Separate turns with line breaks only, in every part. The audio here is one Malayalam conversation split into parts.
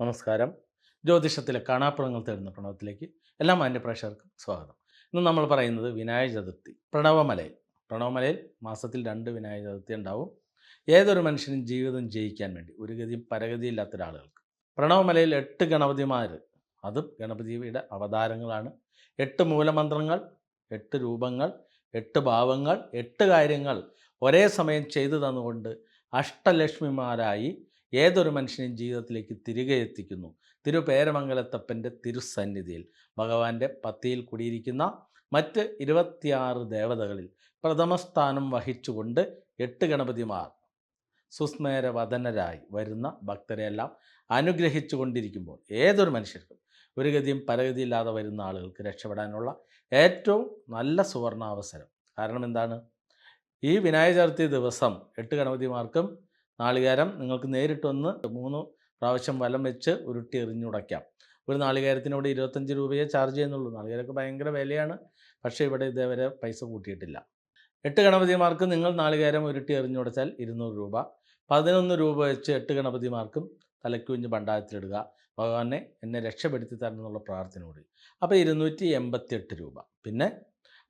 നമസ്കാരം. ജ്യോതിഷത്തിലെ കാണാപ്പുറങ്ങൾ തേടുന്ന പ്രണവത്തിലേക്ക് എല്ലാ മാന്യപ്രേക്ഷകർക്കും സ്വാഗതം. ഇന്ന് നമ്മൾ പറയുന്നത് വിനായക ചതുർത്ഥി പ്രണവമലയിൽ. പ്രണവമലയിൽ മാസത്തിൽ രണ്ട് വിനായക ചതുർത്ഥി ഉണ്ടാവും. ഏതൊരു മനുഷ്യനും ജീവിതം ജയിക്കാൻ വേണ്ടി ഒരു ഗതിയും പരഗതിയില്ലാത്ത ഒരാളുകൾക്ക് പ്രണവമലയിൽ എട്ട് ഗണപതിമാർ അതും ഗണപതിയുടെ അവതാരങ്ങളാണ്. എട്ട് മൂലമന്ത്രങ്ങൾ എട്ട് രൂപങ്ങൾ എട്ട് ഭാവങ്ങൾ എട്ട് കാര്യങ്ങൾ ഒരേ സമയം ചെയ്തു തന്നുകൊണ്ട് അഷ്ടലക്ഷ്മിമാരായി ഏതൊരു മനുഷ്യനെയും ജീവിതത്തിലേക്ക് തിരികെ എത്തിക്കുന്നു. തിരുപേരമംഗലത്തപ്പന്റെ തിരുസന്നിധിയിൽ. ഭഗവാന്റെ പത്തിയിൽ കുടിയിരിക്കുന്ന മറ്റ് ഇരുപത്തിയാറ് ദേവതകളിൽ പ്രഥമസ്ഥാനം വഹിച്ചുകൊണ്ട് എട്ട് ഗണപതിമാർ സുസ്മേരവദനരായി വരുന്ന ഭക്തരെയെല്ലാം അനുഗ്രഹിച്ചു കൊണ്ടിരിക്കുമ്പോൾ ഏതൊരു മനുഷ്യർക്കും ഒരു ഗതിയും പരഗതിയില്ലാതെ വരുന്ന ആളുകൾക്ക് രക്ഷപ്പെടാനുള്ള ഏറ്റവും നല്ല സുവർണാവസരം. കാരണം എന്താണ്? ഈ വിനായക ചതുർത്ഥി ദിവസം എട്ട് ഗണപതിമാർക്കും നാളികേരം നിങ്ങൾക്ക് നേരിട്ടൊന്ന് മൂന്ന് പ്രാവശ്യം വലം വെച്ച് ഉരുട്ടി എറിഞ്ഞുടയ്ക്കാം ഒരു നാളികേരത്തിനോട് ഇരുപത്തഞ്ച് രൂപയെ ചാർജ് ചെയ്യുന്നുള്ളൂ. നാളികേരമൊക്കെ ഭയങ്കര വിലയാണ്. പക്ഷേ ഇവിടെ ഇതേവരെ പൈസ കൂട്ടിയിട്ടില്ല. എട്ട് ഗണപതിമാർക്ക് നിങ്ങൾ നാളികേരം ഉരുട്ടി എറിഞ്ഞുടച്ചാൽ ഇരുന്നൂറ് രൂപ. പതിനൊന്ന് രൂപ വെച്ച് എട്ട് ഗണപതിമാർക്കും തലക്കുഞ്ഞ് ഭണ്ഡാരത്തിലിടുക ഭഗവാനെ എന്നെ രക്ഷപ്പെടുത്തി തരണം പ്രാർത്ഥന കൂടി അപ്പോൾ ഇരുന്നൂറ്റി എൺപത്തിയെട്ട് രൂപ. പിന്നെ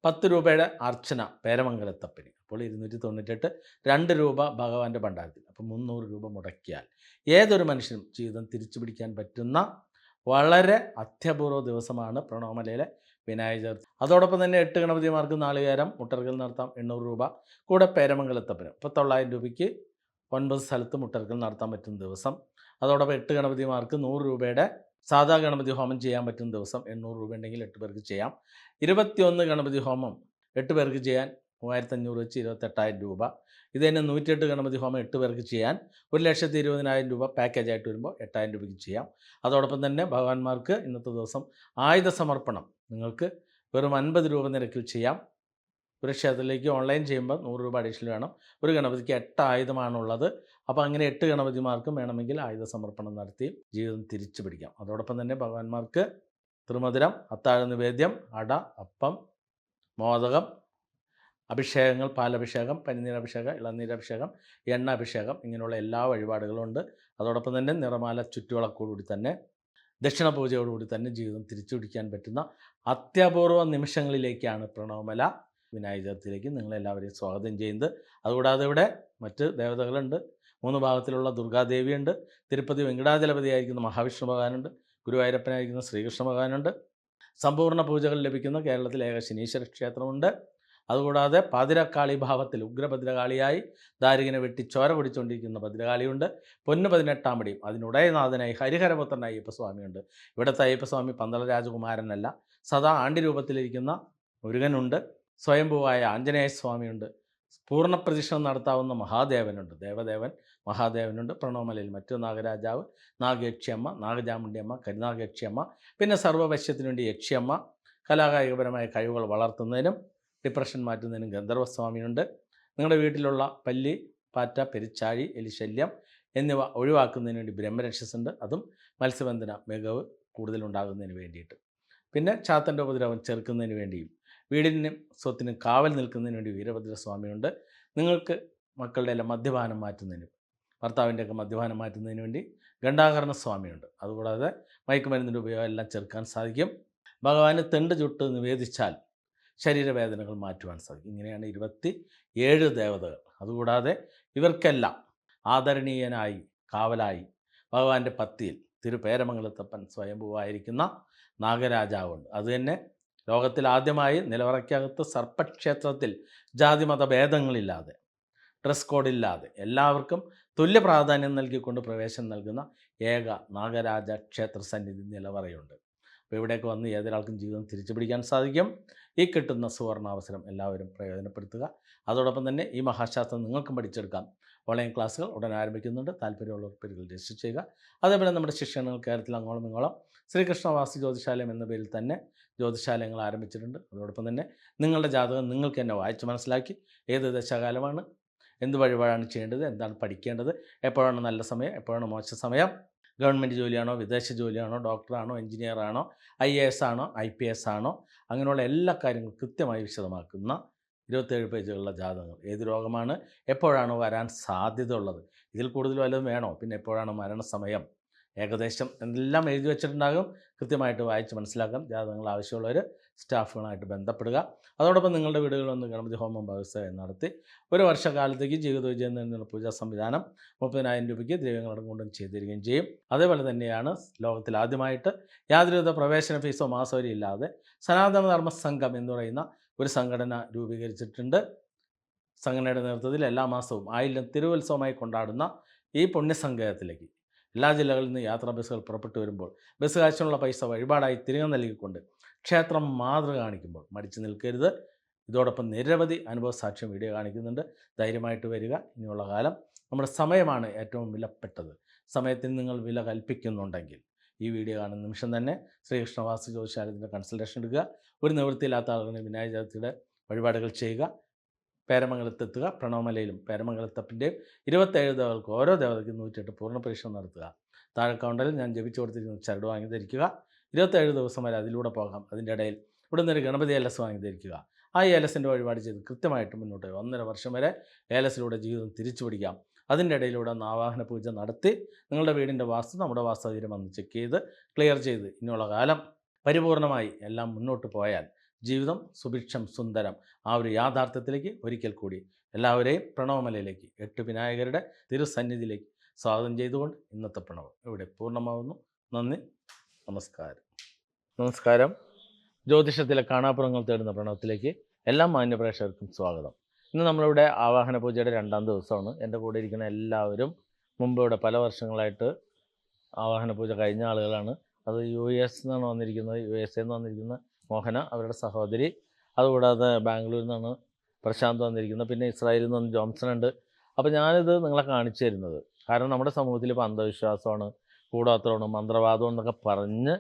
പത്ത് രൂപയുടെ അർച്ചന പേരമംഗലത്തപ്പന്. അപ്പോൾ ഇരുന്നൂറ്റി തൊണ്ണൂറ്റെട്ട് രണ്ട് രൂപ ഭഗവാന്റെ ഭണ്ഡാരത്തിൽ. അപ്പോൾ മുന്നൂറ് രൂപ മുടക്കിയാൽ ഏതൊരു മനുഷ്യനും ജീവിതം തിരിച്ചു പിടിക്കാൻ പറ്റുന്ന വളരെ അത്യപൂർവ ദിവസമാണ് പ്രണോമലയിലെ വിനായക ചതുർത്ഥി. അതോടൊപ്പം തന്നെ എട്ട് ഗണപതിമാർക്ക് നാളികേരം മുട്ടർക്കൽ നടത്താം എണ്ണൂറ് രൂപ. കൂടെ പേരമംഗലത്തപ്പന്. ഇപ്പോൾ തൊള്ളായിരം രൂപയ്ക്ക് ഒൻപത് സ്ഥലത്ത് മുട്ടർക്കൽ നടത്താൻ പറ്റുന്ന ദിവസം. അതോടൊപ്പം എട്ട് ഗണപതിമാർക്ക് നൂറ് രൂപയുടെ സാധാ ഗണപതി ഹോമം ചെയ്യാൻ പറ്റുന്ന ദിവസം എണ്ണൂറ് രൂപ ഉണ്ടെങ്കിൽ എട്ട് പേർക്ക് ചെയ്യാം. ഇരുപത്തിയൊന്ന് ഗണപതി ഹോമം എട്ട് പേർക്ക് ചെയ്യാൻ മൂവായിരത്തി അഞ്ഞൂറ് വെച്ച് ഇരുപത്തെട്ടായിരം രൂപ. ഇത് തന്നെ നൂറ്റിയെട്ട് ഗണപതി ഹോമം എട്ട് പേർക്ക് ചെയ്യാൻ ഒരു ലക്ഷത്തി ഇരുപതിനായിരം രൂപ പാക്കേജായിട്ട് വരുമ്പോൾ എട്ടായിരം രൂപയ്ക്ക് ചെയ്യാം. അതോടൊപ്പം തന്നെ ഭഗവാന്മാർക്ക് ഇന്നത്തെ ദിവസം ആയുധ സമർപ്പണം നിങ്ങൾക്ക് വെറും അൻപത് രൂപ നിരക്കിൽ ചെയ്യാം. ഒരു ക്ഷേത്രത്തിലേക്ക് ഓൺലൈൻ ചെയ്യുമ്പോൾ നൂറ് രൂപ അഡീഷണൽ വേണം. ഒരു ഗണപതിക്ക് എട്ട് ആയുധമാണുള്ളത്. അപ്പോൾ അങ്ങനെ എട്ട് ഗണപതിമാർക്കും വേണമെങ്കിൽ ആയുധ സമർപ്പണം നടത്തി ജീവിതം തിരിച്ചു പിടിക്കാം. അതോടൊപ്പം തന്നെ ഭഗവാന്മാർക്ക് ത്രിമധുരം അത്താഴ നിവേദ്യം അട അപ്പം മോദകം അഭിഷേകങ്ങൾ പാലഭിഷേകം പനിനീരഭിഷേകം ഇളനീരഭിഷേകം എണ്ണ അഭിഷേകം ഇങ്ങനെയുള്ള എല്ലാ വഴിപാടുകളും ഉണ്ട്. അതോടൊപ്പം തന്നെ നിറമാല ചുറ്റുവിളക്കോടുകൂടി തന്നെ ദക്ഷിണ പൂജയോടുകൂടി തന്നെ ജീവിതം തിരിച്ചു പിടിക്കാൻ പറ്റുന്ന അത്യപൂർവ നിമിഷങ്ങളിലേക്കാണ് പ്രണവമല വിനായകത്തിലേക്ക് നിങ്ങളെല്ലാവരെയും സ്വാഗതം ചെയ്യുന്നത്. അതുകൂടാതെ ഇവിടെ മറ്റ് ദേവതകളുണ്ട്. മൂന്ന് ഭാഗത്തിലുള്ള ദുർഗാദേവിയുണ്ട്. തിരുപ്പതി വെങ്കടാചലപതിയായിരിക്കുന്ന മഹാവിഷ്ണു ഭഗവാനുണ്ട്. ഗുരുവായൂരപ്പനായിരിക്കുന്ന ശ്രീകൃഷ്ണ ഭഗവാനുണ്ട്. സമ്പൂർണ പൂജകൾ ലഭിക്കുന്ന കേരളത്തിലെ ഏക ശനീശ്വര ക്ഷേത്രമുണ്ട്. അതുകൂടാതെ പാതിരക്കാളി ഭാവത്തിൽ ഉഗ്രഭദ്രകാളിയായി ദാരികനെ വെട്ടി ചോര പിടിച്ചുകൊണ്ടിരിക്കുന്ന ഭദ്രകാളിയുണ്ട്. പൊന്നു പതിനെട്ടാം പടിയും അതിനുടയനാഥനായി ഹരിഹരപുത്രൻ അയ്യപ്പസ്വാമിയുണ്ട്. ഇവിടുത്തെ അയ്യപ്പസ്വാമി പന്തള രാജകുമാരനല്ല. സദാ ആണ്ടി രൂപത്തിലിരിക്കുന്ന മുരുകനുണ്ട്. സ്വയംഭൂവായ ആഞ്ജനേയ സ്വാമിയുണ്ട് പൂർണ പ്രതിഷ്ഠം നടത്താവുന്ന മഹാദേവനുണ്ട്. ദേവദേവൻ മഹാദേവനുണ്ട്. പ്രണവമലയിൽ മറ്റു നാഗരാജാവ് നാഗയക്ഷിയമ്മ നാഗചാമുണ്ടിയമ്മ കരിനാഗയക്ഷിയമ്മ പിന്നെ സർവവശ്യത്തിനു വേണ്ടി യക്ഷിയമ്മ. കലാകായികപരമായ കഴിവുകൾ വളർത്തുന്നതിനും ഡിപ്രഷൻ മാറ്റുന്നതിനും ഗന്ധർവസ്വാമിയുണ്ട്. നിങ്ങളുടെ വീട്ടിലുള്ള പല്ലി പാറ്റ പെരിച്ചാഴി എലിശല്യം എന്നിവ ഒഴിവാക്കുന്നതിന് വേണ്ടി ബ്രഹ്മരക്ഷസുണ്ട് അതും മത്സ്യബന്ധന മികവ് കൂടുതലുണ്ടാകുന്നതിന് വേണ്ടിയിട്ട്. പിന്നെ ചാത്തന്റെ ഉപദ്രവം ചെറുക്കുന്നതിന് വേണ്ടിയും വീടിനും സ്വത്തിനും കാവൽ നിൽക്കുന്നതിന് വേണ്ടി വീരഭദ്രസ്വാമിയുണ്ട്. നിങ്ങൾക്ക് മക്കളുടെ എല്ലാം മദ്യപാനം മാറ്റുന്നതിനും ഭർത്താവിന്റെയൊക്കെ മദ്യപാനം മാറ്റുന്നതിന് വേണ്ടി ഗണ്ടാകരണ സ്വാമിയുണ്ട്. അതുകൂടാതെ മയക്കുമരുന്നിന്റെ ഉപയോഗം എല്ലാം ചെറുക്കാൻ സാധിക്കും. ഭഗവാന് തെണ്ട് ചുട്ട് നിവേദിച്ചാൽ ശരീരവേദനകൾ മാറ്റുവാൻ സാധിക്കും. ഇങ്ങനെയാണ് ഇരുപത്തി ഏഴ് ദേവതകൾ. അതുകൂടാതെ ഇവർക്കെല്ലാം ആദരണീയനായി കാവലായി ഭഗവാന്റെ പത്തിയിൽ തിരുപേരമംഗലത്തപ്പൻ സ്വയംഭൂവായിരിക്കുന്ന നാഗരാജാവുണ്ട്. അതുതന്നെ ലോകത്തിൽ ആദ്യമായി നിലവറയ്ക്കകത്ത് സർപ്പക്ഷേത്രത്തിൽ ജാതിമത ഭേദങ്ങളില്ലാതെ ഡ്രസ് കോഡില്ലാതെ എല്ലാവർക്കും തുല്യ പ്രാധാന്യം നൽകിക്കൊണ്ട് പ്രവേശനം നൽകുന്ന ഏക നാഗരാജ ക്ഷേത്ര സന്നിധി നിലവറയുണ്ട്. അപ്പോൾ ഇവിടേക്ക് വന്ന് ഏതൊരാൾക്കും ജീവിതം തിരിച്ചു പിടിക്കാൻ സാധിക്കും. ഈ കിട്ടുന്ന സുവർണാവസരം എല്ലാവരും പ്രയോജനപ്പെടുത്തുക. അതോടൊപ്പം തന്നെ ഈ മഹാശാസ്ത്രം നിങ്ങൾക്കും പഠിച്ചെടുക്കാം. ഓൺലൈൻ ക്ലാസ്സുകൾ ഉടൻ ആരംഭിക്കുന്നുണ്ട്. താല്പര്യമുള്ളവർ പേരുകൾ രജിസ്റ്റർ ചെയ്യുക. അതേപോലെ നമ്മുടെ ശിക്ഷണങ്ങൾ കേരളത്തിൽ അങ്ങോളം ഇങ്ങോളം ശ്രീകൃഷ്ണവാസി ജ്യോതിശാലയം എന്ന പേരിൽ തന്നെ ജ്യോതിശാലയങ്ങൾ ആരംഭിച്ചിട്ടുണ്ട്. അതോടൊപ്പം തന്നെ നിങ്ങളുടെ ജാതകം നിങ്ങൾക്ക് തന്നെ വായിച്ച് മനസ്സിലാക്കി ഏത് ദശകാലമാണ് എന്ത് വഴിപാടാണ് ചെയ്യേണ്ടത് എന്താണ് പഠിക്കേണ്ടത് എപ്പോഴാണ് നല്ല സമയം എപ്പോഴാണ് മോശ സമയം ഗവൺമെന്റ് ജോലിയാണോ വിദേശ ജോലിയാണോ ഡോക്ടറാണോ എഞ്ചിനീയറാണോ ഐ എ എസ് ആണോ ഐ പി എസ് ആണോ അങ്ങനെയുള്ള എല്ലാ കാര്യങ്ങളും കൃത്യമായി വിശദമാക്കുന്ന ഇരുപത്തേഴ് പേജുകളുള്ള ജാതകങ്ങൾ ഏത് രോഗമാണ്? എപ്പോഴാണ് വരാൻ സാധ്യത ഉള്ളത് ഇതിൽ കൂടുതൽ വല്ലതും വേണോ? പിന്നെ എപ്പോഴാണ് മരണസമയം? ഏകദേശം എന്തെല്ലാം എഴുതി വെച്ചിട്ടുണ്ടാകും. കൃത്യമായിട്ട് വായിച്ച് മനസ്സിലാക്കാം. ജാതകങ്ങൾ ആവശ്യമുള്ളവർ സ്റ്റാഫുകളായിട്ട് ബന്ധപ്പെടുക. അതോടൊപ്പം നിങ്ങളുടെ വീടുകളിൽ ഒന്ന് ഗണപതി ഹോമം വ്യവസായം നടത്തി ഒരു വർഷക്കാലത്തേക്ക് ജീവിത വിജയം നേടുന്ന പൂജാ സംവിധാനം മുപ്പതിനായിരം രൂപയ്ക്ക് ദ്രവ്യങ്ങളടക്കം കൊണ്ടും ചെയ്തിരിക്കുകയും ചെയ്യും. അതേപോലെ തന്നെയാണ് ലോകത്തിൽ ആദ്യമായിട്ട് യാതൊരുവിധ പ്രവേശന ഫീസോ മാസവരി ഇല്ലാതെ സനാതന ധർമ്മ സംഘം എന്ന് പറയുന്ന ഒരു സംഘടന രൂപീകരിച്ചിട്ടുണ്ട്. സംഘടനയുടെ നേതൃത്വത്തിൽ എല്ലാ മാസവും ആയിരം തിരുവുത്സവമായി കൊണ്ടാടുന്ന ഈ പുണ്യസങ്കേതത്തിലേക്ക് എല്ലാ ജില്ലകളിൽ നിന്ന് യാത്രാ ബസ്സുകൾ പുറപ്പെട്ടു വരുമ്പോൾ ബസ് കാശിനുള്ള പൈസ വഴിപാടായി തിരികെ നൽകിക്കൊണ്ട് ക്ഷേത്രം മാതൃക കാണിക്കുമ്പോൾ മടിച്ചു നിൽക്കരുത്. ഇതോടൊപ്പം നിരവധി അനുഭവ സാക്ഷ്യം വീഡിയോ കാണിക്കുന്നുണ്ട്. ധൈര്യമായിട്ട് വരിക. ഇനിയുള്ള കാലം നമ്മുടെ സമയമാണ് ഏറ്റവും വിലപ്പെട്ടത്. സമയത്തിന് നിങ്ങൾ വില കൽപ്പിക്കുന്നുണ്ടെങ്കിൽ ഈ വീഡിയോ കാണുന്ന നിമിഷം തന്നെ ശ്രീകൃഷ്ണവാസി ജ്യോതിശാലയത്തിന്റെ കൺസൾട്ടേഷൻ എടുക്കുക. ഒരു നിവൃത്തിയില്ലാത്ത ആളുകളെ വിനായക ചതുർത്ഥിയുടെ വഴിപാടുകൾ ചെയ്യുക. പേരമംഗലത്തെത്തുക. പ്രണവമലയിലും പേരമംഗലത്തപ്പിന്റെയും ഇരുപത്തേഴ് ദേവതകൾക്ക് ഓരോ ദേവതയ്ക്കും നൂറ്റിയെട്ട് പൂർണ പരീക്ഷണം നടത്തുക. താഴെ കൗണ്ടറിൽ ഞാൻ ജപിച്ചു കൊടുത്തിരിക്കുന്ന ചരട് വാങ്ങി ധരിക്കുക. ഇരുപത്തേഴ് ദിവസം വരെ അതിലൂടെ പോകാം. അതിന്റെ ഇടയിൽ ഇവിടെ നിന്ന് ഒരു ഗണപതി എലസ് വാങ്ങി ധരിക്കുക. ആ ഏലസിന്റെ വഴിപാട് ചെയ്ത് കൃത്യമായിട്ട് മുന്നോട്ട് ഒന്നര വർഷം വരെ ഏലസിലൂടെ ജീവിതം തിരിച്ചു പിടിക്കാം. അതിന്റെ ഇടയിലൂടെ ഒന്ന് ആവാഹന പൂജ നടത്തി നിങ്ങളുടെ വീടിന്റെ വാസ്തു നമ്മുടെ വാസ്തുസൗകര്യം വന്ന് ചെക്ക് ചെയ്ത് ക്ലിയർ ചെയ്ത് ഇനിയുള്ള കാലം പരിപൂർണമായി എല്ലാം മുന്നോട്ട് പോയാൽ ജീവിതം സുഭിക്ഷം സുന്ദരം ആ ഒരു യാഥാർത്ഥ്യത്തിലേക്ക് ഒരിക്കൽ കൂടി എല്ലാവരെയും പ്രണവമലയിലേക്ക് എട്ട് വിനായകരുടെ തിരുസന്നിധിയിലേക്ക് സ്വാഗതം ചെയ്തുകൊണ്ട് ഇന്നത്തെ പ്രണവം ഇവിടെ പൂർണമാവുന്നു. നന്ദി. നമസ്കാരം. നമസ്കാരം. ജ്യോതിഷത്തിലെ കാണാപ്പുറങ്ങൾ തേടുന്ന പ്രണവത്തിലേക്ക് എല്ലാ മാന്യപ്രേക്ഷകർക്കും സ്വാഗതം. ഇന്ന് നമ്മളിവിടെ ആവാഹന പൂജയുടെ രണ്ടാം ദിവസമാണ്. എന്റെ കൂടെ ഇരിക്കുന്ന എല്ലാവരും മുമ്പ് ഇവിടെ പല വർഷങ്ങളായിട്ട് ആവാഹന പൂജ കഴിഞ്ഞ ആളുകളാണ്. അത് യു എസ് നിന്നാണ് വന്നിരിക്കുന്നത്. യു എസ് എന്ന് വന്നിരിക്കുന്ന മോഹന അവരുടെ സഹോദരി. അതുകൂടാതെ ബാംഗ്ലൂരിൽ നിന്നാണ് പ്രശാന്ത് വന്നിരിക്കുന്നത്. പിന്നെ ഇസ്രായേലിൽ നിന്ന് ജോൺസൺ ഉണ്ട്. അപ്പോൾ ഞാനിത് നിങ്ങളെ കാണിച്ചു തരുന്നത്. കാരണം നമ്മുടെ സമൂഹത്തിൽ ഇപ്പോൾ അന്ധവിശ്വാസമാണ് കൂടാത്തമാണ് മന്ത്രവാദമാണ് എന്നൊക്കെ പറഞ്ഞ്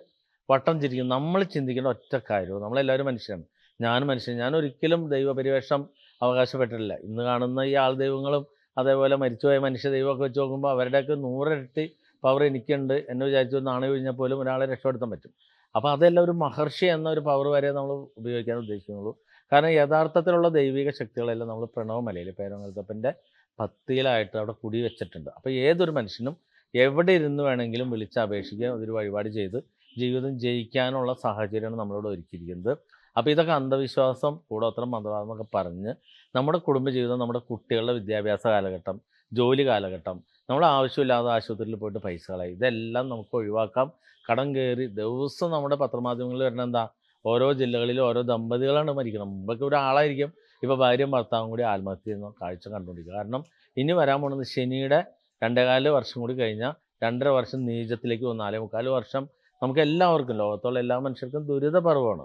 വട്ടം ചിരിക്കും. നമ്മൾ ചിന്തിക്കേണ്ട ഒറ്റ കാര്യവും നമ്മളെല്ലാവരും മനുഷ്യരാണ്. ഞാനും മനുഷ്യൻ. ഞാൻ ഒരിക്കലും ദൈവപരിവേഷം അവകാശപ്പെട്ടിട്ടില്ല. ഇന്ന് കാണുന്ന ഈ ആൾ ദൈവങ്ങളും അതേപോലെ മരിച്ചുപോയ മനുഷ്യ ദൈവമൊക്കെ വെച്ച് നോക്കുമ്പോൾ അവരുടെയൊക്കെ നൂറിരട്ടി പവർ എനിക്കുണ്ട് എന്ന് വിചാരിച്ചു നാണയ കഴിഞ്ഞാൽ പോലും ഒരാളെ രക്ഷപ്പെടുത്താൻ പറ്റും. അപ്പോൾ അതെല്ലാം ഒരു മഹർഷി എന്ന ഒരു പവർ വരെ നമ്മൾ ഉപയോഗിക്കാൻ ഉദ്ദേശിക്കുന്നുള്ളൂ. കാരണം യഥാർത്ഥത്തിലുള്ള ദൈവിക ശക്തികളെല്ലാം നമ്മൾ പ്രണവമലയിൽ പേരങ്ങൽത്തപ്പന്റെ പത്തിയിലായിട്ട് അവിടെ കുടി വെച്ചിട്ടുണ്ട്. അപ്പോൾ ഏതൊരു മനുഷ്യനും എവിടെ ഇരുന്ന് വേണമെങ്കിലും വിളിച്ച് അപേക്ഷിക്കുക അതൊരു വഴിപാട് ചെയ്ത് ജീവിതം ജയിക്കാനുള്ള സാഹചര്യമാണ് നമ്മളോട് ഒരുക്കിയിരിക്കുന്നത്. അപ്പോൾ ഇതൊക്കെ അന്ധവിശ്വാസം കൂടോത്രം മന്ത്രവാദം എന്നൊക്കെ പറഞ്ഞ് നമ്മുടെ കുടുംബജീവിതം നമ്മുടെ കുട്ടികളുടെ വിദ്യാഭ്യാസ കാലഘട്ടം ജോലി കാലഘട്ടം നമ്മൾ ആവശ്യമില്ലാതെ ആശുപത്രിയിൽ പോയിട്ട് പൈസ കളയും ഇതെല്ലാം നമുക്ക് ഒഴിവാക്കാം. കടം കയറി ദിവസം നമ്മുടെ പത്രമാധ്യമങ്ങളിൽ വരുന്ന എന്താ? ഓരോ ജില്ലകളിലും ഓരോ ദമ്പതികളാണ് മരിക്കുന്നത്. മുമ്പൊക്കെ ഒരാളായിരിക്കും. ഇപ്പോൾ ഭാര്യയും ഭർത്താവും കൂടി ആത്മഹത്യ ചെയ്യുന്ന കാഴ്ച കണ്ടുകൊണ്ടിരിക്കുക. കാരണം ഇനി വരാൻ പോകുന്നത് ശനിയുടെ രണ്ടേകാൽ വർഷം കൂടി കഴിഞ്ഞാൽ രണ്ടര വർഷം നീചത്തിലേക്ക് വന്നു നാലേ മുക്കാൽ വർഷം നമുക്ക് എല്ലാവർക്കും ലോകത്തുള്ള എല്ലാ മനുഷ്യർക്കും ദുരിത പർവമാണ്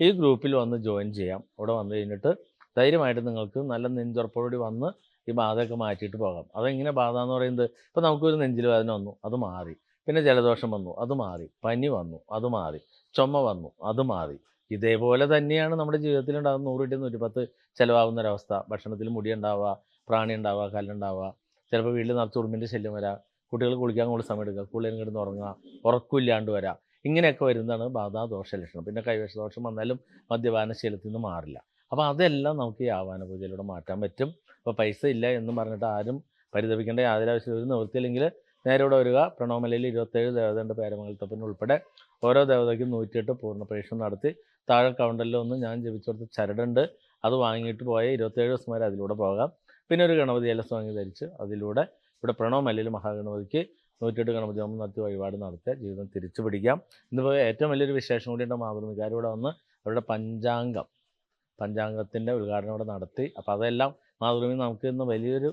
ഈ ഗ്രൂപ്പിൽ വന്ന് ജോയിൻ ചെയ്യാം. അവിടെ വന്നു കഴിഞ്ഞിട്ട് ധൈര്യമായിട്ട് നിങ്ങൾക്ക് നല്ല നെഞ്ചുറപ്പോടുകൂടി വന്ന് ഈ ബാധയൊക്കെ മാറ്റിയിട്ട് പോകാം. അതെങ്ങനെ ബാധ എന്ന് പറയുന്നത്? ഇപ്പോൾ നമുക്കൊരു നെഞ്ചിൽ വേദന വന്നു അത് മാറി. പിന്നെ ജലദോഷം വന്നു അത് മാറി. പനി വന്നു അത് മാറി. ചുമ വന്നു അത് മാറി. ഇതേപോലെ തന്നെയാണ് നമ്മുടെ ജീവിതത്തിൽ ഉണ്ടാകുന്ന നൂറ് ടു നൂറ്റിപ്പത്ത് ചിലവാകുന്ന ഒരവസ്ഥ ഭക്ഷണത്തിൽ മുടി ഉണ്ടാവുക പ്രാണി ഉണ്ടാവുക കല്ലുണ്ടാവുക. ചിലപ്പോൾ വീട്ടിൽ നിറച്ച് ഉറുമ്പിന്റെ ശല്യം വരാം. കുട്ടികൾ കുളിക്കാൻ കൂടുതൽ സമയം എടുക്കുക കുളിയും കിടന്ന് ഉറങ്ങുക ഉറക്കമില്ലാണ്ട് വരാം. ഇങ്ങനെയൊക്കെ വരുന്നതാണ് ബാധാ ദോഷ ലക്ഷണം. പിന്നെ കൈവശ ദോഷം വന്നാലും മദ്യപാന ശീലത്തിൽ നിന്ന് മാറില്ല. അപ്പോൾ അതെല്ലാം നമുക്ക് ഈ ആവാന പൂജയിലൂടെ മാറ്റാൻ പറ്റും. അപ്പോൾ പൈസ ഇല്ല എന്ന് പറഞ്ഞിട്ട് ആരും പരിതപിക്കേണ്ട യാതൊരു ആവശ്യം ഒരു നിവൃത്തിയില്ലെങ്കിൽ നേരെ ഇവിടെ വരിക. പ്രണവമലയിൽ ഇരുപത്തേഴ് ദേവതയുടെ പേരമംഗലത്തപ്പൻ ഉൾപ്പെടെ ഓരോ ദേവതയ്ക്കും നൂറ്റിയെട്ട് പൂർണ പരീക്ഷണം നടത്തി. താഴെ കൗണ്ടറിൽ ഒന്ന് ഞാൻ ജപിച്ചു ചരടുണ്ട്. അത് വാങ്ങിയിട്ട് പോയ ഇരുപത്തേഴ് ദിവസം വരെ അതിലൂടെ പോകാം. പിന്നെ ഒരു ഗണപതി എലസ് വാങ്ങി ധരിച്ച് അതിലൂടെ ഇവിടെ പ്രണവമലയിൽ മഹാഗണപതിക്ക് നൂറ്റിയെട്ട് നമ്മൾ നടത്തി വഴിപാട് നടത്തിയ ജീവിതം തിരിച്ചു പിടിക്കാം. ഇന്നിപ്പോൾ ഏറ്റവും വലിയൊരു വിശേഷം കൂടിയുണ്ട് മാതൃമികാർ ഇവിടെ വന്ന് അവരുടെ പഞ്ചാംഗം. പഞ്ചാംഗത്തിന്റെ ഉദ്ഘാടനം ഇവിടെ നടത്തി. അപ്പോൾ അതെല്ലാം മാതൃഭൂമി നമുക്ക് ഇന്ന് വലിയൊരു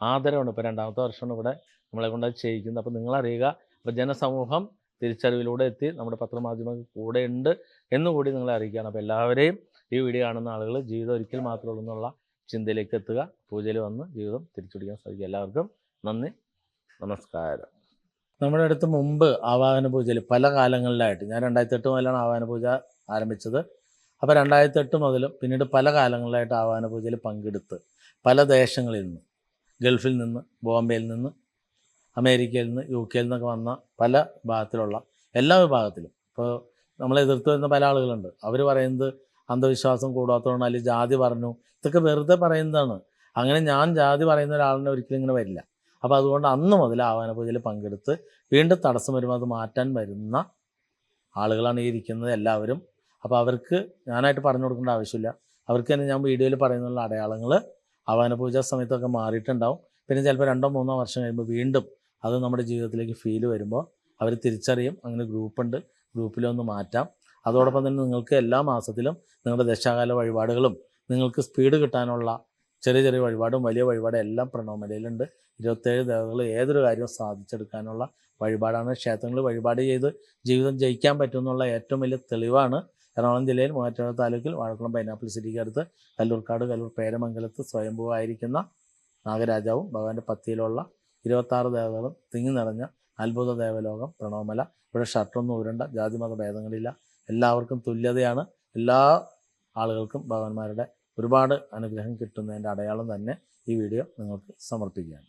ആദരവുണ്ട് ഇപ്പോൾ രണ്ടാമത്തെ വർഷമാണ് ഇവിടെ നമ്മളെ കൊണ്ട് ചെയ്യിക്കുന്നത്. അപ്പോൾ നിങ്ങളറിയുക അപ്പോൾ ജനസമൂഹം തിരിച്ചറിവിലൂടെ എത്തി നമ്മുടെ പത്രമാധ്യമങ്ങൾ കൂടെ ഉണ്ട് എന്നുകൂടി നിങ്ങളെ അറിയിക്കുകയാണ്. അപ്പോൾ എല്ലാവരെയും ഈ വീഡിയോ കാണുന്ന ആളുകൾ ജീവിതം ഒരിക്കൽ മാത്രമേ എന്നുള്ള ചിന്തയിലേക്ക് എത്തുക. പൂജയിൽ വന്ന് ജീവിതം തിരിച്ചുപിടിക്കാൻ സാധിക്കും എല്ലാവർക്കും നന്ദി. നമസ്കാരം. നമ്മുടെ അടുത്ത് മുമ്പ് ആവാഹന പൂജയിൽ പല കാലങ്ങളിലായിട്ട് ഞാൻ രണ്ടായിരത്തി എട്ട് മുതലാണ് ആവാഹന പൂജ ആരംഭിച്ചത്. അപ്പോൾ രണ്ടായിരത്തി എട്ട് മുതലും പിന്നീട് പല കാലങ്ങളിലായിട്ട് ആവാഹന പൂജയിൽ പങ്കെടുത്ത് പല ദേശങ്ങളിൽ നിന്ന് ഗൾഫിൽ നിന്ന് ബോംബെയിൽ നിന്ന് അമേരിക്കയിൽ നിന്ന് യു കെയിൽ നിന്നൊക്കെ വന്ന പല വിഭാഗത്തിലുള്ള എല്ലാ വിഭാഗത്തിലും. ഇപ്പോൾ നമ്മളെ എതിർത്ത് വരുന്ന പല ആളുകളുണ്ട്. അവർ പറയുന്നത് അന്ധവിശ്വാസം കൂടാത്തതുകൊണ്ട് അല്ലെങ്കിൽ ജാതി പറഞ്ഞു. ഇതൊക്കെ വെറുതെ പറയുന്നതാണ്. അങ്ങനെ ഞാൻ ജാതി പറയുന്ന ഒരാളിനെ ഒരിക്കലും ഇങ്ങനെ വരില്ല. അപ്പോൾ അതുകൊണ്ട് അന്ന് മുതൽ ആവാന പൂജയിൽ പങ്കെടുത്ത് വീണ്ടും തടസ്സം വരുമ്പോൾ അത് മാറ്റാൻ വരുന്ന ആളുകളാണ് ഈ ഇരിക്കുന്നത് എല്ലാവരും. അപ്പോൾ അവർക്ക് ഞാനായിട്ട് പറഞ്ഞു കൊടുക്കേണ്ട ആവശ്യമില്ല. അവർക്ക് തന്നെ ഞാൻ വീഡിയോയിൽ പറയുന്നുള്ള അടയാളങ്ങൾ ആവാന പൂജ സമയത്തൊക്കെ മാറിയിട്ടുണ്ടാവും. പിന്നെ ചിലപ്പോൾ രണ്ടോ മൂന്നോ വർഷം കഴിയുമ്പോൾ വീണ്ടും അത് നമ്മുടെ ജീവിതത്തിലേക്ക് ഫീൽ വരുമ്പോൾ അവർ തിരിച്ചറിയും. അങ്ങനെ ഗ്രൂപ്പുണ്ട്. ഗ്രൂപ്പിലൊന്ന് മാറ്റാം. അതോടൊപ്പം തന്നെ നിങ്ങൾക്ക് എല്ലാ മാസത്തിലും നിങ്ങളുടെ ദശാകാല വഴിപാടുകളും നിങ്ങൾക്ക് സ്പീഡ് കിട്ടാനുള്ള ചെറിയ ചെറിയ വഴിപാടും വലിയ വഴിപാടും എല്ലാം പ്രണവമലയിലുണ്ട്. ഇരുപത്തേഴ് ദേവതകൾ ഏതൊരു കാര്യവും സാധിച്ചെടുക്കാനുള്ള വഴിപാടാണ്. ക്ഷേത്രങ്ങളിൽ വഴിപാട് ചെയ്ത് ജീവിതം ജയിക്കാൻ പറ്റുമെന്നുള്ള ഏറ്റവും വലിയ തെളിവാണ് എറണാകുളം ജില്ലയിൽ മൂവാറ്റുപുഴ താലൂക്കിൽ വാഴക്കുളം പൈനാപ്പിൾ സിറ്റിക്ക് അടുത്ത് കല്ലൂർക്കാട് കല്ലൂർ പേരമംഗലത്ത് സ്വയംഭൂവായിരിക്കുന്ന നാഗരാജാവും ഭഗവാന്റെ പത്തിയിലുള്ള ഇരുപത്താറ് ദേവതകളും തിങ്ങി നിറഞ്ഞ അത്ഭുത ദേവലോകം പ്രണവമല. ഇവിടെ ഷർട്ടൊന്നും ഉരുണ്ട ജാതിമത ഭേദങ്ങളില്ല. എല്ലാവർക്കും തുല്യതയാണ്. എല്ലാ ആളുകൾക്കും ഭഗവാന്മാരുടെ ഒരുപാട് അനുഗ്രഹം കിട്ടുന്നതിന്റെ അടയാളം തന്നെ ഈ വീഡിയോ നിങ്ങൾക്ക് സമർപ്പിക്കുകയാണ്.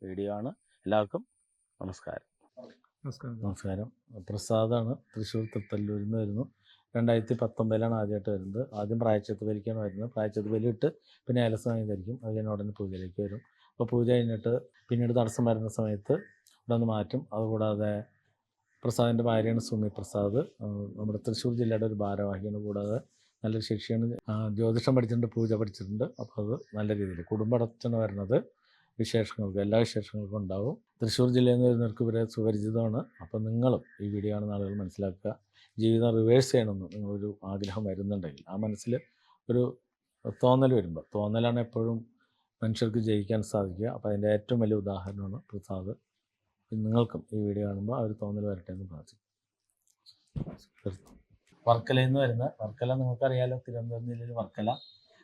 വീഡിയോ ആണ് എല്ലാവർക്കും നമസ്കാരം.
നമസ്കാരം.
നമസ്കാരം. പ്രസാദാണ്. തൃശ്ശൂർ തൃത്തല്ലൂരിൽ നിന്ന് വരുന്നു. രണ്ടായിരത്തി പത്തൊമ്പതിലാണ് ആദ്യമായിട്ട് വരുന്നത്. ആദ്യം പ്രായച്ചത്ത് ബലിക്കാണ് വരുന്നത്. പ്രായച്ചത്ത് ബലി ഇട്ട് പിന്നെ വാങ്ങി ധരിക്കും അത് കഴിഞ്ഞ് ഉടനെ പൂജയിലേക്ക് വരും. അപ്പോൾ പൂജ കഴിഞ്ഞിട്ട് പിന്നീട് തടസ്സം വരുന്ന സമയത്ത് ഇവിടെ നിന്ന് മാറ്റും. അതുകൂടാതെ പ്രസാദിന്റെ ഭാര്യയാണ് സുമി പ്രസാദ്. നമ്മുടെ തൃശ്ശൂർ ജില്ലയുടെ ഒരു ഭാരവാഹിയാണ്. കൂടാതെ നല്ലൊരു ശിക്ഷയാണ്. ജ്യോതിഷം പഠിച്ചിട്ടുണ്ട് പൂജ പഠിച്ചിട്ടുണ്ട്. അപ്പോൾ അത് നല്ല രീതിയിൽ കുടുംബടച്ചാണ് വരുന്നത്. വിശേഷങ്ങൾക്ക് എല്ലാ വിശേഷങ്ങൾക്കും ഉണ്ടാവും. തൃശ്ശൂർ ജില്ലയിൽ നിന്ന് വരുന്നവർക്ക് ഇവരെ സുപരിചിതമാണ്. അപ്പോൾ നിങ്ങളും ഈ വീഡിയോ കാണുന്ന ആളുകൾ മനസ്സിലാക്കുക. ജീവിതം റിവേഴ്സ് ചെയ്യണമെന്ന് നിങ്ങളൊരു ആഗ്രഹം വരുന്നുണ്ടെങ്കിൽ ആ മനസ്സിൽ ഒരു തോന്നൽ വരുമ്പോൾ തോന്നലാണ് എപ്പോഴും മനുഷ്യർക്ക് ജയിക്കാൻ സാധിക്കുക. അപ്പോൾ അതിന്റെ ഏറ്റവും വലിയ ഉദാഹരണമാണ് പ്രസാദ്. നിങ്ങൾക്കും ഈ വീഡിയോ കാണുമ്പോൾ ആ ഒരു തോന്നൽ വരട്ടെ എന്ന് പ്രാർത്ഥിക്കും വർക്കലയിൽ നിന്ന് വരുന്ന വർക്കല നിങ്ങൾക്കറിയാലോ? തിരുവനന്തപുരം ജില്ലയിൽ വർക്കല.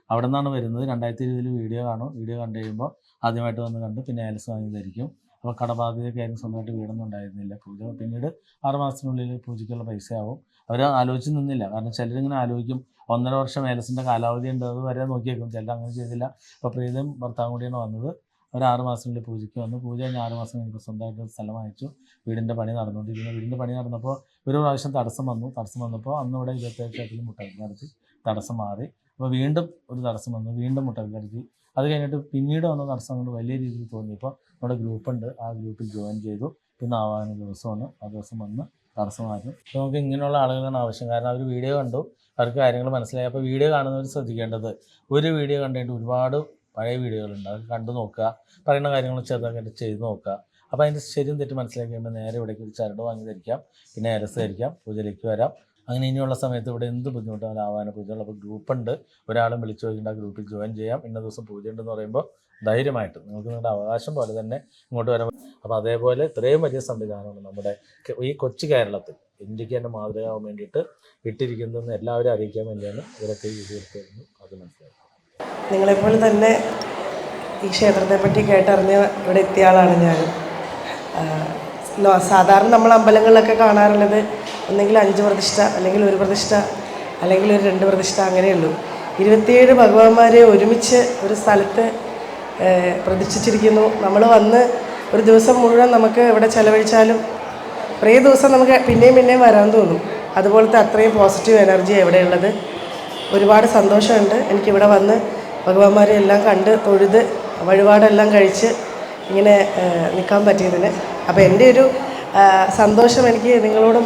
അവിടെ നിന്നാണ് വരുന്നത്. രണ്ടായിരത്തി ഇരുപതിൽ വീഡിയോ കാണും. വീഡിയോ കണ്ടു കഴിയുമ്പോൾ ആദ്യമായിട്ട് വന്ന് കണ്ട് പിന്നെ ആലസ് വാങ്ങി ധരിക്കും അപ്പോൾ കടബാധ്യതയൊക്കെ ആയിരുന്നു സ്വന്തമായിട്ട് വീടൊന്നും ഉണ്ടായിരുന്നില്ല. പൂജ പിന്നീട് ആറ് മാസത്തിനുള്ളിൽ പൂജയ്ക്കുള്ള പൈസ ആവും അവർ ആലോചിച്ച് നിന്നില്ല. കാരണം ചിലരിങ്ങനെ ആലോചിക്കും. ഒന്നര വർഷം ഏലസിന്റെ കാലാവധി ഉണ്ട്. അത് വരെ നോക്കിയേക്കും. ചിലർ അങ്ങനെ ചെയ്തില്ല. അപ്പോൾ പ്രീതം ഭർത്താവും കൂടിയാണ് വന്നത്. ഒരു ആറ് മാസത്തിനുള്ളിൽ പൂജയ്ക്ക് വന്നു. പൂജ കഴിഞ്ഞ് ആറ് മാസം കഴിഞ്ഞപ്പോൾ സ്വന്തമായിട്ട് സ്ഥലം വാങ്ങിച്ചു. വീടിന്റെ പണി നടന്നുകൊണ്ടിരിക്കുന്നു. വീടിന്റെ പണി നടന്നപ്പോൾ ഒരു പ്രാവശ്യം തടസ്സം വന്നു. തടസ്സം വന്നപ്പോൾ അന്ന് ഇവിടെ ഇരുപത്തേഴ് ക്ഷേത്രത്തിൽ മുട്ടി നടത്തി. തടസ്സം മാറി. അപ്പോൾ വീണ്ടും ഒരു തടസ്സം വന്നു. വീണ്ടും മുട്ടക്കി നടത്തി അത് കഴിഞ്ഞിട്ട് പിന്നീട് വന്ന തടസ്സം കൊണ്ട് വലിയ രീതിയിൽ തോന്നിയപ്പോൾ നമ്മുടെ ഗ്രൂപ്പുണ്ട് ആ ഗ്രൂപ്പിൽ ജോയിൻ ചെയ്തു. പിന്നെ ആവാന ദിവസമാണ് ആ ദിവസം വന്ന് തടസ്സം മാറ്റും. അപ്പോൾ നമുക്ക് ഇങ്ങനെയുള്ള ആളുകളാണ് ആവശ്യം. കാരണം അവർ വീഡിയോ കണ്ടു. അവർക്ക് കാര്യങ്ങൾ മനസ്സിലായി. അപ്പോൾ വീഡിയോ കാണുന്നവർ ശ്രദ്ധിക്കേണ്ടത് ഒരു വീഡിയോ കണ്ടിട്ട് ഒരുപാട് പഴയ വീഡിയോകളുണ്ട് അത് കണ്ടു നോക്കുക. പറയുന്ന കാര്യങ്ങൾ ചെറുതായിട്ട് ചെയ്ത് നോക്കുക. അപ്പോൾ അതിന്റെ ശരിയും തെറ്റും മനസ്സിലാക്കി കഴിയുമ്പോൾ നേരെ ഇവിടേക്ക് ചരട് വാങ്ങി ധരിക്കാം. പിന്നെ അരസ് ധരിക്കാം. പൂജയിലേക്ക് വരാം. അങ്ങനെ ഇനിയുള്ള സമയത്ത് ഇവിടെ എന്ത് ബുദ്ധിമുട്ടാണ് ആവാന പൂജകൾ അപ്പോൾ ഗ്രൂപ്പുണ്ട്. ഒരാളും വിളിച്ചു ചോദിക്കേണ്ട ഗ്രൂപ്പിൽ ജോയിൻ ചെയ്യാം. ഇന്ന ദിവസം പൂജ ഉണ്ടെന്ന് പറയുമ്പോൾ ധൈര്യമായിട്ട് നിങ്ങൾക്ക് നിങ്ങളുടെ അവകാശം പോലെ തന്നെ ഇങ്ങോട്ട് വരാം അപ്പോൾ അതേപോലെ ഇത്രയും വലിയ സംവിധാനമാണ് നമ്മുടെ ഈ കൊച്ചു കേരളത്തിൽ ഇന്ത്യയ്ക്ക് തന്നെ മാതൃകയാവാൻ വേണ്ടിയിട്ട് ഇട്ടിരിക്കുന്നതെന്ന് എല്ലാവരും അറിയിക്കാൻ വേണ്ടിയാണ് ഇവരൊക്കെ ഈ അത് മനസ്സിലാക്കി
നിങ്ങളെപ്പോലെ തന്നെ ഈ ക്ഷേത്രത്തെപ്പറ്റി കേട്ടറിഞ്ഞ ഇവിടെ എത്തിയ ആളാണ് ഞാൻ സാധാരണ നമ്മൾ അമ്പലങ്ങളിലൊക്കെ കാണാറുള്ളത് ഒന്നെങ്കിൽ അഞ്ച് പ്രതിഷ്ഠ അല്ലെങ്കിൽ ഒരു പ്രതിഷ്ഠ അല്ലെങ്കിൽ ഒരു രണ്ട് പ്രതിഷ്ഠ അങ്ങനെയുള്ളൂ ഇരുപത്തിയേഴ് ഭഗവാന്മാരെ ഒരുമിച്ച് ഒരു സ്ഥലത്ത് പ്രതിഷ്ഠിച്ചിരിക്കുന്നു. നമ്മൾ വന്ന് ഒരു ദിവസം മുഴുവൻ നമുക്ക് ഇവിടെ ചിലവഴിച്ചാലും കുറേ ദിവസം നമുക്ക് പിന്നെയും പിന്നെയും വരാൻ തോന്നും. അതുപോലത്തെ അത്രയും പോസിറ്റീവ് എനർജി എവിടെയുള്ളത് ഒരുപാട് സന്തോഷമുണ്ട്. എനിക്കിവിടെ വന്ന് ഭഗവാന്മാരെ എല്ലാം കണ്ട് തൊഴുത് വഴിപാടെല്ലാം കഴിച്ച് ഇങ്ങനെ നിൽക്കാൻ പറ്റിയതിന്. അപ്പോൾ എന്റെ ഒരു സന്തോഷം എനിക്ക് നിങ്ങളോടും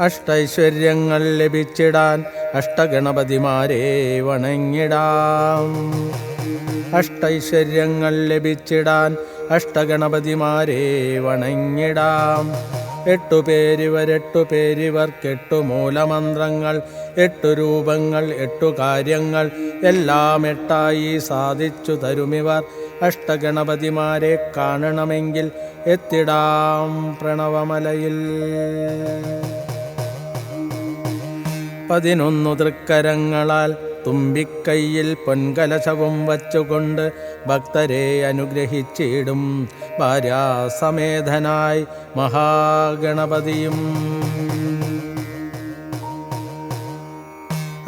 അഷ്ടൈശ്വര്യങ്ങൾ ലഭിച്ചിടാൻ അഷ്ടഗണപതിമാരെ വണങ്ങിടാം. അഷ്ടൈശ്വര്യങ്ങൾ ലഭിച്ചിടാൻ അഷ്ടഗണപതിമാരെ വണങ്ങിടാം. എട്ടു പേരിവർ എട്ടു മൂലമന്ത്രങ്ങൾ എട്ടു രൂപങ്ങൾ എട്ടു കാര്യങ്ങൾ എല്ലാം എട്ടായി സാധിച്ചു തരുമിവർ. അഷ്ടഗണപതിമാരെ കാണണമെങ്കിൽ എത്തിടാം പ്രണവമലയിൽ. പതിനൊന്നു തൃക്കരങ്ങളാൽ തുമ്പിക്കൈയിൽ പൊൻകലശവും വച്ചുകൊണ്ട് ഭക്തരെ അനുഗ്രഹിച്ചിടും. ഭാര്യാസമേതനായി മഹാഗണപതിയും.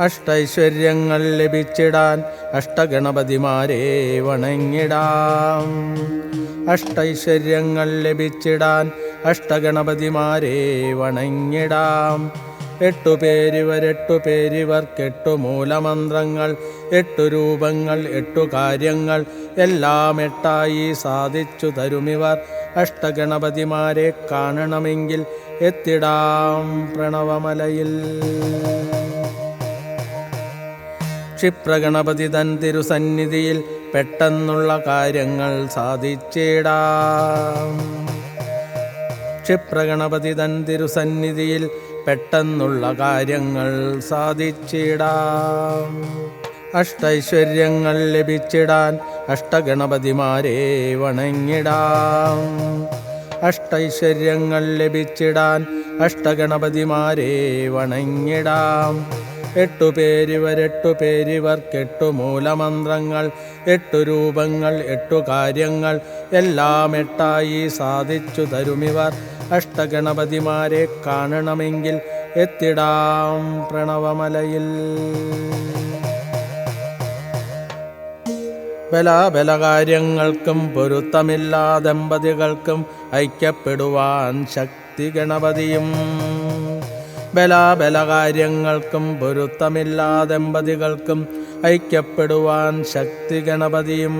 അഷ്ടൈശ്വര്യങ്ങൾ ലഭിച്ചിടാൻ അഷ്ടഗണപതിമാരെ വണങ്ങിടാം. അഷ്ടൈശ്വര്യങ്ങൾ ലഭിച്ചിടാൻ അഷ്ടഗണപതിമാരെ വണങ്ങിടാം. എട്ടു പേരിവർ എട്ടു പേരിവർക്കെട്ടു മൂലമന്ത്രങ്ങൾ എട്ടു രൂപങ്ങൾ എട്ടു കാര്യങ്ങൾ. എല്ലാം എട്ടായി സാധിച്ചു തരുമിവർ. അഷ്ടഗണപതിമാരെ കാണണമെങ്കിൽ എത്തിടാം പ്രണവമലയിൽ. ക്ഷിപ്രഗണപതി തൻ തിരുസന്നിധിയിൽ പെട്ടെന്നുള്ള കാര്യങ്ങൾ സാധിച്ചിടാം. ക്ഷിപ്രഗണപതി തൻ തിരുസന്നിധിയിൽ പെട്ടെന്നുള്ള കാര്യങ്ങൾ സാധിച്ചിടാം. അഷ്ടൈശ്വര്യങ്ങൾ ലഭിച്ചിടാൻ അഷ്ടഗണപതിമാരെ വണങ്ങിടാം. അഷ്ടൈശ്വര്യങ്ങൾ ലഭിച്ചിടാൻ അഷ്ടഗണപതിമാരെ വണങ്ങിടാം. എട്ടു പേരിവർ എട്ടു പേരിവർക്കെട്ടു മൂലമന്ത്രങ്ങൾ എട്ടു രൂപങ്ങൾ എട്ടു കാര്യങ്ങൾ എല്ലാം എട്ടായി സാധിച്ചു തരുമിവർ. അഷ്ടഗണപതിമാരെ കാണണമെങ്കിൽ എത്തിടാം പ്രണവമലയിൽ. ബലാബലകാര്യങ്ങൾക്കും പൊരുത്തമില്ലാ ദമ്പതികൾക്കും ഐക്യപ്പെടുവാൻ ശക്തി ഗണപതിയും. ബലാബലകാര്യങ്ങൾക്കും പൊരുത്തമില്ലാ ദമ്പതികൾക്കും ഐക്യപ്പെടുവാൻ ശക്തി ഗണപതിയും.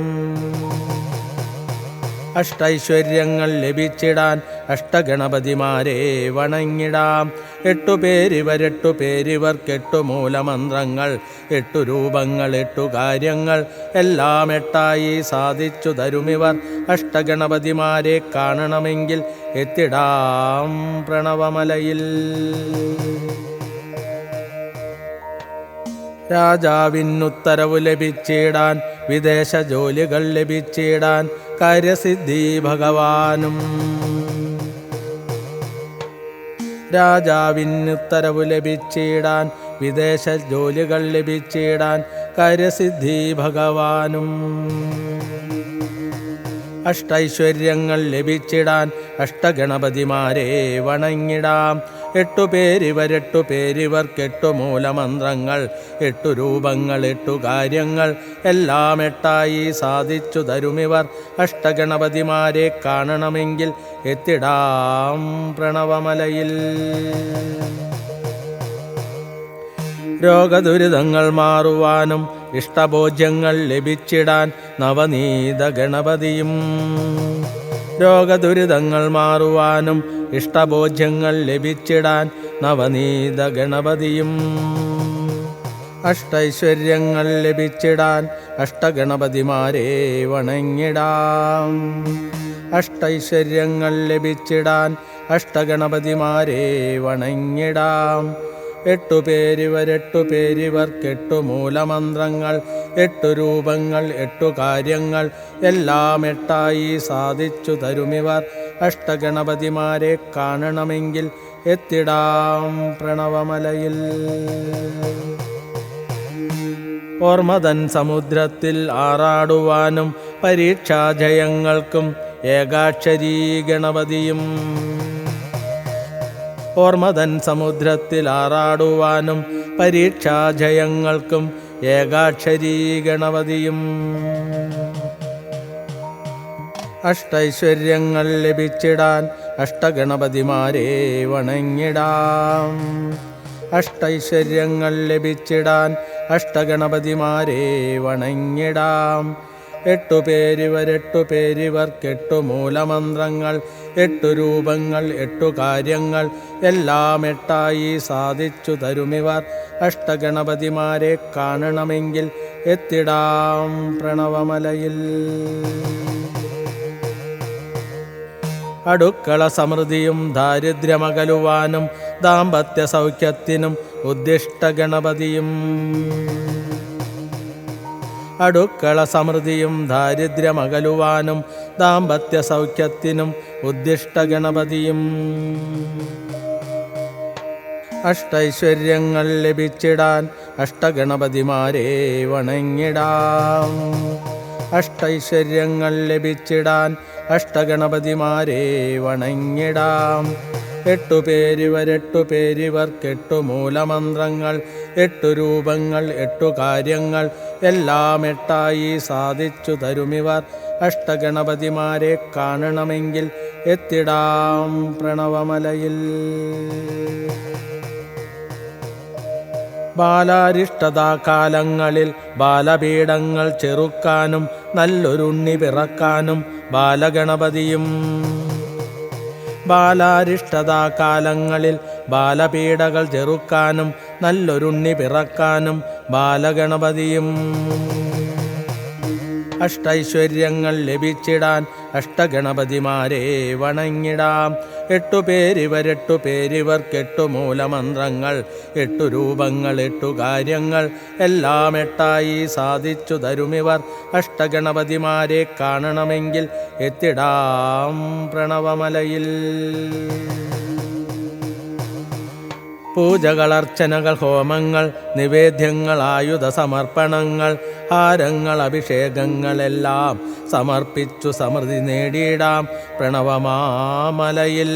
അഷ്ടൈശ്വര്യങ്ങൾ ലഭിച്ചിടാൻ അഷ്ടഗണപതിമാരെ വണങ്ങിടാം. എട്ടു പേരിവരെട്ടു പേരിവർക്കെട്ടു മൂലമന്ത്രങ്ങൾ എട്ടു രൂപങ്ങൾ എട്ടു കാര്യങ്ങൾ എല്ലാം എട്ടായി സാധിച്ചു തരുമിവർ. അഷ്ടഗണപതിമാരെ കാണണമെങ്കിൽ എത്തിടാം പ്രണവമലയിൽ. രാജാവിനുത്തരവ് ലഭിച്ചിടാൻ വിദേശ ജോലികൾ ലഭിച്ചിടാൻ കാര്യസിദ്ധി ഭഗവാനും രാജാവിനുത്തരവ് ലഭിച്ചിടാൻ വിദേശ ജോലികൾ ലഭിച്ചിടാൻ കരസിദ്ധി ഭഗവാനും. അഷ്ടൈശ്വര്യങ്ങൾ ലഭിച്ചിടാൻ അഷ്ടഗണപതിമാരെ വണങ്ങിടാം. എട്ടു പേരിവരെട്ടു പേരിവർക്കെട്ടു മൂലമന്ത്രങ്ങൾ എട്ടു രൂപങ്ങൾ എട്ടു കാര്യങ്ങൾ എല്ലാം എട്ടായി സാധിച്ചു തരുമിവർ. അഷ്ടഗണപതിമാരെ കാണണമെങ്കിൽ എത്തിടാം പ്രണവമലയിൽ. രോഗദുരിതങ്ങൾ മാറുവാനും ഇഷ്ടഭോജ്യങ്ങൾ ലഭിച്ചിടാൻ നവനീത ഗണപതിയും. രോഗദുരിതങ്ങൾ മാറുവാനും ഇഷ്ടഭോജ്യങ്ങൾ ലഭിച്ചിടാൻ നവനീത ഗണപതിയും. അഷ്ടൈശ്വര്യങ്ങൾ ലഭിച്ചിടാൻ അഷ്ടഗണപതിമാരെ വണങ്ങിടാം. അഷ്ടൈശ്വര്യങ്ങൾ ലഭിച്ചിടാൻ അഷ്ടഗണപതിമാരെ വണങ്ങിടാം. എട്ടു പേരിവരെട്ടു പേരിവർക്കെട്ടു മൂലമന്ത്രങ്ങൾ എട്ടു രൂപങ്ങൾ എട്ടു കാര്യങ്ങൾ. എല്ലാം എട്ടായി സാധിച്ചു തരുമിവർ. അഷ്ടഗണപതിമാരെ കാണണമെങ്കിൽ എത്തിടാം പ്രണവമലയിൽ. ഓർമ്മതൻ സമുദ്രത്തിൽ ആറാടുവാനും പരീക്ഷാജയങ്ങൾക്കും ഏകാക്ഷരീ ഗണപതിയും ഓർമ്മതൻ സമുദ്രത്തിൽ ആറാടുവാനും പരീക്ഷാജയങ്ങൾക്കും ഏകാക്ഷരീ ഗണപതിയും അഷ്ടൈശ്വര്യങ്ങൾ ലഭിച്ചിടാൻ അഷ്ടഗണപതിമാരെ വണങ്ങിടാം. അഷ്ടൈശ്വര്യങ്ങൾ ലഭിച്ചിടാൻ അഷ്ടഗണപതിമാരെ വണങ്ങിടാം. എട്ടു പേരിവരെട്ടു പേരിവർക്കെട്ടു മൂലമന്ത്രങ്ങൾ എട്ടു രൂപങ്ങൾ എട്ടു കാര്യങ്ങൾ. എല്ലാം എട്ടായി സാധിച്ചു തരുമിവർ. അഷ്ടഗണപതിമാരെ കാണണമെങ്കിൽ എത്തിടാം പ്രണവമലയിൽ. അടുക്കള സമൃദ്ധിയും ദാരിദ്ര്യമകലുവാനും ദാമ്പത്യ സൗഖ്യത്തിനും ഉദ്ദിഷ്ട ഗണപതിയും അടുക്കള സമൃദ്ധിയും ദാരിദ്ര്യമകലുവാനും ദാമ്പത്യ സൗഖ്യത്തിനും ഉദ്ദിഷ്ട ഗണപതിയും. അഷ്ടൈശ്വര്യങ്ങൾ ലഭിച്ചിടാൻ അഷ്ടഗണപതിമാരെ വണങ്ങിടാം. അഷ്ടൈശ്വര്യങ്ങൾ ലഭിച്ചിടാൻ അഷ്ടഗണപതിമാരെ വണങ്ങിടാം. എട്ടു പേരിവരെട്ടു പേരിവർക്കെട്ടു മൂലമന്ത്രങ്ങൾ എട്ടു രൂപങ്ങൾ എട്ടു കാര്യങ്ങൾ. എല്ലാം എട്ടായി സാധിച്ചു തരുമിവർ. അഷ്ടഗണപതിമാരെ കാണണമെങ്കിൽ എത്തിടാം പ്രണവമലയിൽ. ബാലാരിഷ്ടതാകാലങ്ങളിൽ ബാലപീഠങ്ങൾ ചെറുക്കാനും നല്ലൊരുണ്ണി പിറക്കാനും ബാലഗണപതിയും ബാലാരിഷ്ടതാകാലങ്ങളിൽ ബാലപീഡകൾ ചെറുക്കാനും നല്ലൊരുണ്ണി പിറക്കാനും ബാലഗണപതിയും അഷ്ടൈശ്വര്യങ്ങൾ ലഭിച്ചിടാൻ അഷ്ടഗണപതിമാരെ വണങ്ങിടാം. എട്ടു പേരിവരെട്ടു പേരിവർക്കെട്ടു മൂലമന്ത്രങ്ങൾ എട്ടു രൂപങ്ങൾ എട്ടു കാര്യങ്ങൾ. എല്ലാം എട്ടായി സാധിച്ചു തരുമിവർ. അഷ്ടഗണപതിമാരെ കാണണമെങ്കിൽ എത്തിടാം പ്രണവമലയിൽ. പൂജകൾ അർച്ചനകൾ ഹോമങ്ങൾ നിവേദ്യങ്ങൾ ആയുധ സമർപ്പണങ്ങൾ ഹാരങ്ങൾ അഭിഷേകങ്ങളെല്ലാം സമർപ്പിച്ചു സമൃദ്ധി നേടിയിടാം പ്രണവമാമലയിൽ.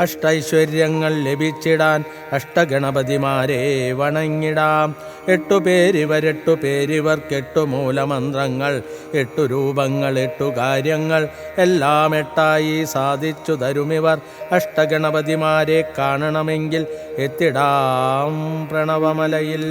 അഷ്ടൈശ്വര്യങ്ങൾ ലഭിച്ചിടാൻ അഷ്ടഗണപതിമാരെ വണങ്ങിടാം. എട്ടു പേരിവരെട്ടു പേരിവർക്കെട്ടു മൂലമന്ത്രങ്ങൾ എട്ടു രൂപങ്ങൾ എട്ടു കാര്യങ്ങൾ എല്ലാം എട്ടായി സാധിച്ചു തരുമിവർ. അഷ്ടഗണപതിമാരെ കാണണമെങ്കിൽ എത്തിടാം പ്രണവമലയിൽ.